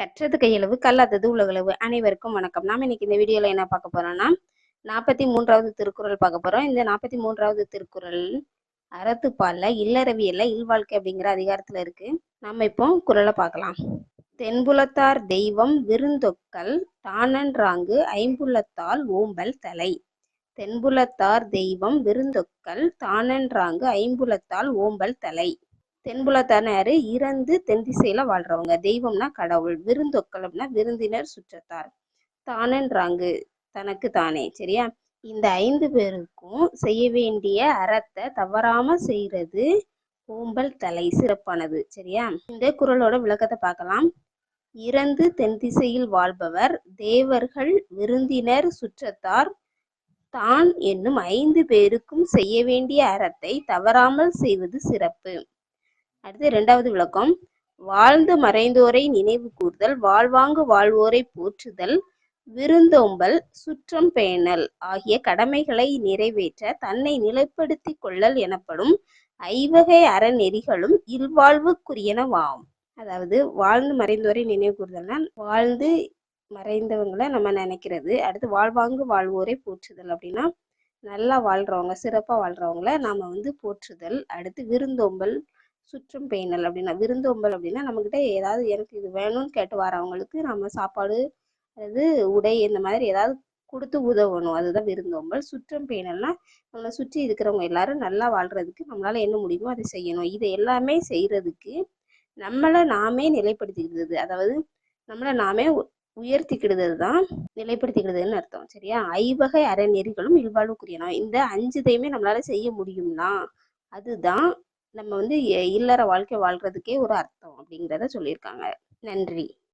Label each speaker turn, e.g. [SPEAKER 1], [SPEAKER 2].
[SPEAKER 1] கற்றது கையளவு கல்லாதது உலகளவு அனைவருக்கும் வணக்கம். நாம் இன்னைக்கு இந்த வீடியோல என்ன பார்க்க போறோம்னா நாற்பத்தி மூன்றாவது திருக்குறள் பார்க்க போறோம். இந்த நாற்பத்தி மூன்றாவது திருக்குறள் அறத்துப்பால்ல இல்லறவியல்ல இல்வாழ்க்கை அப்படிங்கிற அதிகாரத்துல இருக்கு. நம்ம இப்போ குரலை பார்க்கலாம். தென்புலத்தார் தெய்வம் விருந்தொக்கல் தானன்றாங்கு ஐம்புலத்தால் ஓம்பல் தலை. தென்புலத்தார் தெய்வம் விருந்தொக்கல் தானன்றாங்கு ஐம்புலத்தால் ஓம்பல் தலை. தென்புலத்தனர் இறந்து தென் திசையில வாழ்றவங்க. தெய்வம்னா கடவுள் விருந்தொக்கலம்னா விருந்தினர் சுற்றத்தார். தானன்றாங்கு தனக்கு தானே சரியா? இந்த ஐந்து பேருக்கும் செய்ய வேண்டிய அறத்தை தவறாம செய்யறது ஓம்பல் தலை சிறப்பானது சரியா? இந்த குரலோட விளக்கத்தை பார்க்கலாம். இறந்து தென் திசையில் வாழ்பவர் தேவர்கள் விருந்தினர் சுற்றத்தார். தான் என்னும் ஐந்து பேருக்கும் செய்ய வேண்டிய அறத்தை தவறாமல் செய்வது சிறப்பு. அடுத்து இரண்டாவது விளக்கம். வாழ்ந்து மறைந்தோரை நினைவு கூர்தல் வாழ்வாங்கு வாழ்வோரை போற்றுதல் விருந்தோம்பல் சுற்றம் பேணல் ஆகிய கடமைகளை நிறைவேற்ற தன்னை நிலைப்படுத்தி கொள்ளல் எனப்படும் ஐவகை அறநெறிகளும் இல்வாழ்வுக்குரியனவாம். அதாவது வாழ்ந்து மறைந்தோரை நினைவு கூறுதல்னா வாழ்ந்து மறைந்தவங்களை நம்ம நினைக்கிறது. அடுத்து வாழ்வாங்கு வாழ்வோரை போற்றுதல் அப்படின்னா நல்லா வாழ்றவங்க சிறப்பாக வாழ்றவங்களை நாம வந்து போற்றுதல். அடுத்து விருந்தோம்பல் சுற்றம் பேணல் அப்படின்னா விருந்தோம்பல் அப்படின்னா நம்மக்கிட்ட ஏதாவது எனக்கு இது வேணும்னு கேட்டு வரவங்களுக்கு நம்ம சாப்பாடு அதாவது உடை இந்த மாதிரி ஏதாவது கொடுத்து உதவணும். அதுதான் விருந்தோம்பல். சுற்றம் பேணல்னா நம்மளை சுற்றி இருக்கிறவங்க எல்லாரும் நல்லா வாழ்றதுக்கு நம்மளால என்ன முடியுமோ அதை செய்யணும். இதை எல்லாமே செய்யறதுக்கு நம்மளை நாமே நிலைப்படுத்திக்கிறது அதாவது நம்மளை நாமே உயர்த்திக்கிடுறது தான் நிலைப்படுத்திக்கிடுதுன்னு அர்த்தம். சரியா? ஐவகை அறநெறிகளும் இல்வாழ்வுக்குரியனா. இந்த அஞ்சுதையுமே நம்மளால செய்ய முடியும்னா அதுதான் நம்ம வந்து இல்லற வாழ்க்கை வாழ்றதுக்கே ஒரு அர்த்தம் அப்படிங்கிறத சொல்லியிருக்காங்க. நன்றி.